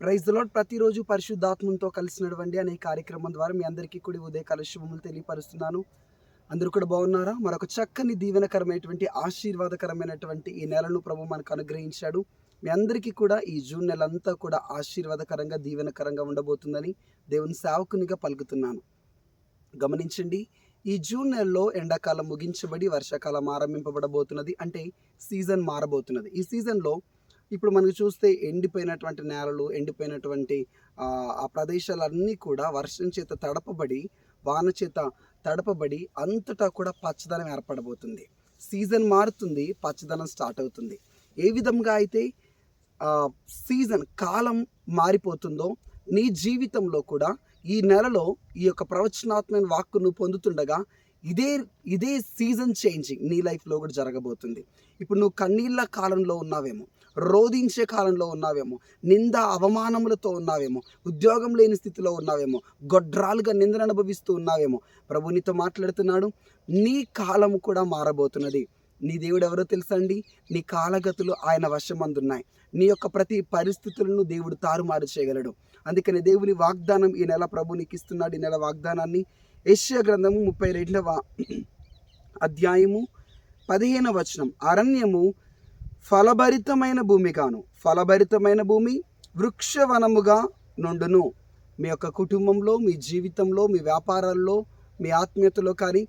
Praise lord ప్రతిరోజు పరిశుద్ధాత్మంతో కలిసి నడవండి అనే కార్యక్రమం ద్వారా మీ అందరికీ కూడా ఉదయకాల శుభములు తెలియపరుస్తున్నాను. అందరూ కూడా బాగున్నారా? మరొక చక్కని దీవెనకరమైనటువంటి ఆశీర్వాదకరమైనటువంటి ఈ నెలను ప్రభు మనకు అనుగ్రహించాడు. మీ అందరికీ కూడా ఈ జూన్ నెల అంతా కూడా ఆశీర్వాదకరంగా దీవెనకరంగా ఉండబోతుందని దేవుని సేవకునిగా పలుకుతున్నాను. గమనించండి ఈ జూన్ నెలలో ఎండాకాలం ముగించబడి వర్షాకాలం ఆరంభింపబడబోతున్నది. అంటే సీజన్ మారబోతున్నది. ఈ సీజన్లో ఇప్పుడు మనకు చూస్తే ఎండిపోయినటువంటి నేలలు ఎండిపోయినటువంటి ఆ, ప్రదేశాలన్నీ కూడా వర్షం చేత తడపబడి వాన చేత తడపబడి అంతటా కూడా పచ్చదనం ఏర్పడబోతుంది. సీజన్ మారుతుంది పచ్చదనం స్టార్ట్ అవుతుంది. ఏ విధంగా అయితే సీజన్ కాలం మారిపోతుందో నీ జీవితంలో కూడా ఈ నెలలో ఈ యొక్క ప్రవచనాత్మైన వాక్కు నువ్వు పొందుతుండగా ఇదే ఇదే సీజన్ చేంజింగ్ నీ లైఫ్లో కూడా జరగబోతుంది. ఇప్పుడు నువ్వు కన్నీళ్ళ కాలంలో ఉన్నావేమో రోధించే కాలంలో ఉన్నావేమో నింద అవమానములతో ఉన్నావేమో ఉద్యోగం లేని స్థితిలో ఉన్నావేమో గొడ్రాలుగా నిందను అనుభవిస్తూ ఉన్నావేమో ప్రభు నీతో మాట్లాడుతున్నాడు నీ కాలము కూడా మారబోతున్నది. నీ దేవుడు ఎవరో తెలుసా అండి నీ కాలగతులు ఆయన వశమందున్నాయి. నీ యొక్క ప్రతి పరిస్థితులను దేవుడు తారుమారు చేయగలడు. అందుకని దేవుని వాగ్దానం ఈ నెల ప్రభు నీకు ఇస్తున్నాడు. ఈ నెల వాగ్దానాన్ని యెషయా గ్రంథము ముప్పై రెండవ అధ్యాయము పదిహేను వచనం. అరణ్యము ఫలభరితమైన భూమి కాను. ఫలభరితమైన భూమి వృక్షవనముగా నుండును. మీ యొక్క కుటుంబంలో మీ జీవితంలో మీ వ్యాపారాల్లో మీ ఆత్మీయతలో కానీ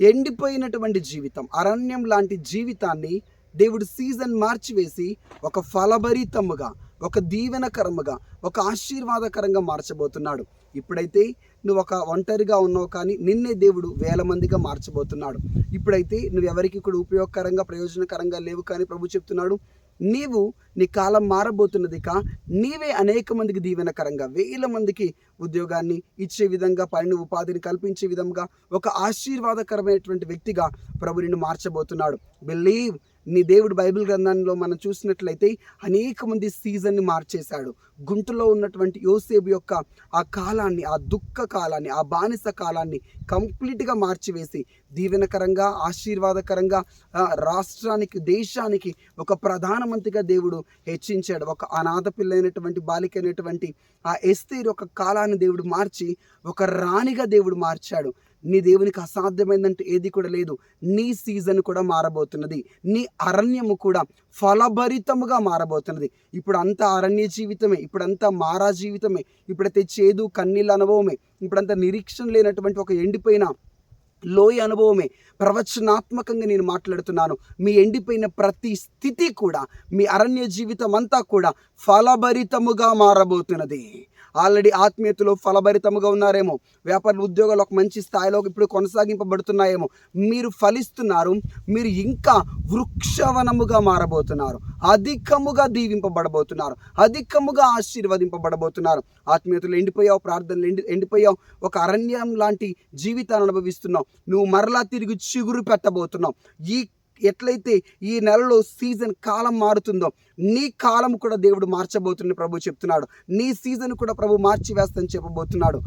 ఎండిపోయినటువంటి జీవితం అరణ్యం లాంటి జీవితాన్ని దేవుడు సీజన్ మార్చివేసి ఒక ఫలభరితముగా ఒక దీవెనకరముగా ఒక ఆశీర్వాదకరంగా మార్చబోతున్నాడు. ఇప్పుడైతే నువ్వు ఒక ఒంటరిగా ఉన్నావు కానీ నిన్నే దేవుడు వేల మందిగా మార్చబోతున్నాడు. ఇప్పుడైతే నువ్వు ఎవరికి కూడా ఉపయోగకరంగా ప్రయోజనకరంగా లేవు కానీ ప్రభు చెప్తున్నాడు నీవు నీ కాలం మారబోతున్నది కా నీవే అనేక మందికి దీవెనకరంగా వేల మందికి ఉద్యోగాన్ని ఇచ్చే విధంగా పని ఉపాధిని కల్పించే విధంగా ఒక ఆశీర్వాదకరమైనటువంటి వ్యక్తిగా ప్రభు నిన్ను మార్చబోతున్నాడు. బిలీవ్ నీ దేవుడు బైబిల్ గ్రంథంలో మనం చూసినట్లయితే అనేక మంది సీజన్ని మార్చేశాడు. గుంటలో ఉన్నటువంటి యోసేపు యొక్క ఆ కాలాన్ని ఆ దుఃఖ కాలాన్ని ఆ బానిస కాలాన్ని కంప్లీట్గా మార్చివేసి దీవెనకరంగా ఆశీర్వాదకరంగా రాష్ట్రానికి దేశానికి ఒక ప్రధానమంత్రిగా దేవుడు హెచ్చించాడు. ఒక అనాథ పిల్లైనటువంటి బాలిక అయినటువంటి ఆ ఎస్తేరు ఒక కాలాన్ని దేవుడు మార్చి ఒక రాణిగా దేవుడు మార్చాడు. నీ దేవునికి అసాధ్యమైందంటే ఏది కూడా లేదు. నీ సీజన్ కూడా మారబోతున్నది. నీ అరణ్యము కూడా ఫలభరితముగా మారబోతున్నది. ఇప్పుడు అంతా అరణ్య జీవితమే ఇప్పుడంతా మారా జీవితమే ఇప్పుడైతే చేదు కన్నీళ్ళ అనుభవమే ఇప్పుడంతా నిరీక్షణ లేనటువంటి ఒక ఎండిపోయిన లోయ అనుభవమే ప్రవచనాత్మకంగా నేను మాట్లాడుతున్నాను. మీ ఎండిపోయిన ప్రతి స్థితి కూడా మీ అరణ్య జీవితం అంతా కూడా ఫలభరితముగా మారబోతున్నది. ఆల్రెడీ ఆత్మీయతలు ఫలభరితముగా ఉన్నారేమో. వ్యాపార ఉద్యోగాలు ఒక మంచి స్థాయిలో ఇప్పుడు కొనసాగింపబడుతున్నాయేమో. మీరు ఫలిస్తున్నారు మీరు ఇంకా వృక్షవనముగా మారబోతున్నారు అధికముగా దీవింపబడబోతున్నారు అధికముగా ఆశీర్వదింపబడబోతున్నారు. ఆత్మీయతలు ఎండిపోయావు ప్రార్థనలు ఎండి ఎండిపోయావు ఒక అరణ్యం లాంటి జీవితాన్ని అనుభవిస్తున్నావు. నువ్వు మరలా తిరిగి చిగురు పెట్టబోతున్నావు. ఈ ఎట్లయితే ఈ నెలలో సీజన్ కాలం మారుతుందో నీ కాలం కూడా దేవుడు మార్చబోతున్న ప్రభు చెప్తున్నాడు. నీ సీజన్ కూడా ప్రభు మార్చి వేస్తని చెప్పబోతున్నాడు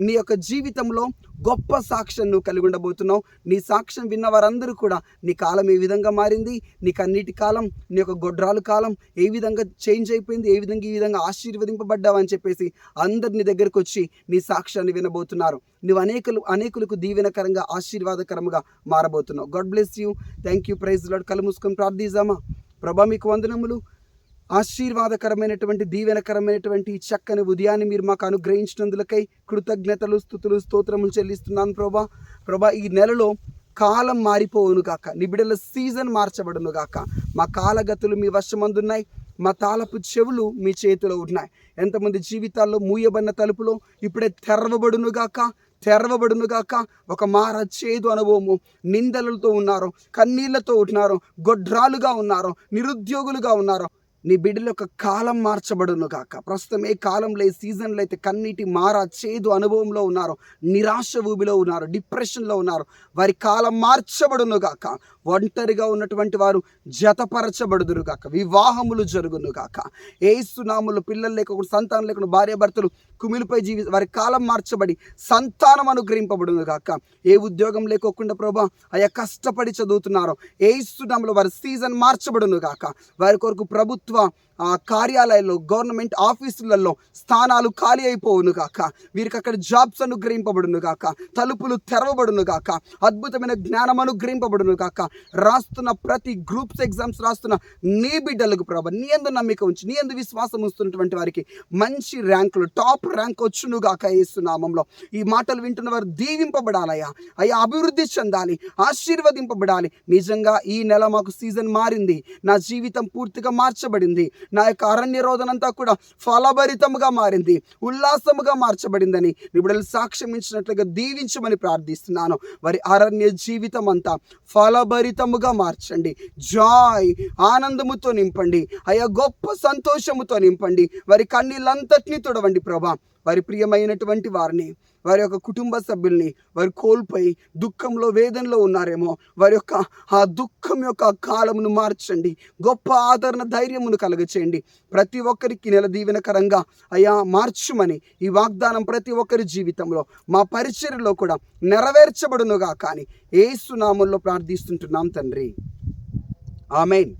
నీ యొక్క జీవితంలో గొప్ప సాక్ష్యం నువ్వు కలిగి ఉండబోతున్నావు. నీ సాక్ష్యం విన్న వారందరూ కూడా నీ కాలం ఏ విధంగా మారింది? నీకు అన్నిటి కాలం నీ యొక్క గొడ్రాలు కాలం ఏ విధంగా చేంజ్ అయిపోయింది? ఏ విధంగా ఈ విధంగా ఆశీర్వదింపబడ్డావు అని చెప్పేసి అందరు నీ దగ్గరకు వచ్చి నీ సాక్ష్యాన్ని వినబోతున్నారు. నువ్వు అనేకులు అనేకులకు దీవెనకరంగా ఆశీర్వాదకరంగా మారబోతున్నావు. God bless you thank you praise Lord కళ్ళు మూసుకొని ప్రార్థిద్దామా? ప్రభా మీకు వందనములు. ఆశీర్వాదకరమైనటువంటి దీవెనకరమైనటువంటి ఈ చక్కని ఉదయాన్ని మీరు మాకు అనుగ్రహించినందులకై కృతజ్ఞతలు స్థుతులు స్తోత్రములు చెల్లిస్తున్నాను ప్రభా. ప్రభా ఈ నెలలో కాలం మారిపోవును గాక. నిబిడల సీజన్ మార్చబడును గాక. మా కాలగతులు మీ వశమందున్నాయి. మా తాళపు చెవులు మీ చేతిలో ఉన్నాయి. ఎంతమంది జీవితాల్లో మూయబడిన తలుపులో ఇప్పుడే తెరవబడును గాక తెరవబడును ఒక మార చేదు అనుభవము నిందలతో ఉన్నారు కన్నీళ్ళతో ఉన్నారు గొడ్రాలుగా ఉన్నారు నిరుద్యోగులుగా ఉన్నారు నీ బిడ్డల యొక్క కాలం మార్చబడును కాక ప్రస్తుతం ఏ కాలంలో ఏ సీజన్లో అయితే కన్నీటి మారా చేదు అనుభవంలో ఉన్నారు నిరాశ ఊబిలో ఉన్నారు డిప్రెషన్లో ఉన్నారు వారి కాలం మార్చబడును కాక ఒంటరిగా ఉన్నటువంటి వారు జతపరచబడుదురు కాక వివాహములు జరుగును కాక ఏసునాములు పిల్లలు లేకుండా సంతానం లేకుండా భార్య భర్తలు కుమిలిపై జీవి వారి కాలం మార్చబడి సంతానం అనుగ్రహింపబడును కాక ఏ ఉద్యోగం లేకోకుండా ప్రభా అయ్యా కష్టపడి చదువుతున్నారో ఏసునాములు వారి సీజన్ మార్చబడును కాక వారి కొరకు ప్రభుత్వం ఆ కార్యాలయాల్లో గవర్నమెంట్ ఆఫీసులలో స్థానాలు ఖాళీ అయిపోవును గాక. వీరికి అక్కడ జాబ్స్ అనుగ్రహింపబడును గాక. తలుపులు తెరవబడును గాక. అద్భుతమైన జ్ఞానం అనుగ్రహింపబడును గాక. రాస్తున్న ప్రతి గ్రూప్స్ ఎగ్జామ్స్ రాస్తున్న నీ బిడ్డలకు ప్రభ నీ ఎందు నమ్మిక ఉంచి నీ ఎందు విశ్వాసం ఉంచుతున్నటువంటి వారికి మంచి ర్యాంకులు టాప్ ర్యాంక్ వచ్చును గాక నామంలో ఈ మాటలు వింటున్న వారు దీవింపబడాలయ్యా. అయ్యా అభివృద్ధి చెందాలి ఆశీర్వదింపబడాలి. నిజంగా ఈ నెల మాకు సీజన్ మారింది. నా జీవితం పూర్తిగా మార్చబడింది. నా యొక్క అరణ్య రోదనంతా కూడా ఫలభరితముగా మారింది ఉల్లాసముగా మార్చబడిందని నిపుణులు సాక్ష్యం ఇచ్చినట్లుగా దీవించమని ప్రార్థిస్తున్నాను. వారి అరణ్య జీవితం అంతా ఫలభరితముగా మార్చండి. జాయ్! ఆనందముతో నింపండి. అయ్యా గొప్ప సంతోషముతో నింపండి. వారి కన్నీళ్ళంతటినీ తుడవండి ప్రభా. వారి ప్రియమైనటువంటి వారిని వారి యొక్క కుటుంబ సభ్యుల్ని వారు కోల్పోయి దుఃఖంలో వేదనలో ఉన్నారేమో వారి యొక్క ఆ దుఃఖం యొక్క కాలమును మార్చండి. గొప్ప ఆదరణ ధైర్యమును కలగచేయండి. ప్రతి ఒక్కరికి నెల దీవెనకరంగా అయ్యా మార్చుమని ఈ వాగ్దానం ప్రతి ఒక్కరి జీవితంలో మా పరిచర్లో కూడా నెరవేర్చబడునుగా కానీ ఏసునామంలో ప్రార్థిస్తుంటున్నాం తండ్రి. Amen.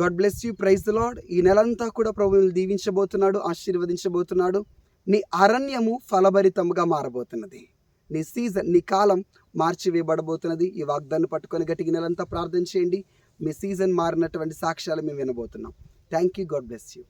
God bless you. Praise the Lord ఈ నెలంతా కూడా ప్రభువులు దీవించబోతున్నాడు ఆశీర్వదించబోతున్నాడు. నీ అరణ్యము ఫలభరితముగా మారబోతున్నది. నీ సీజన్ నీ కాలం మార్చివేయబడబోతున్నది. ఈ వాగ్దాన్ని పట్టుకొని గట్టికి నెలంతా ప్రార్థన చేయండి. మీ సీజన్ మారినటువంటి సాక్ష్యాలు మేము వినబోతున్నాం. Thank you God bless you.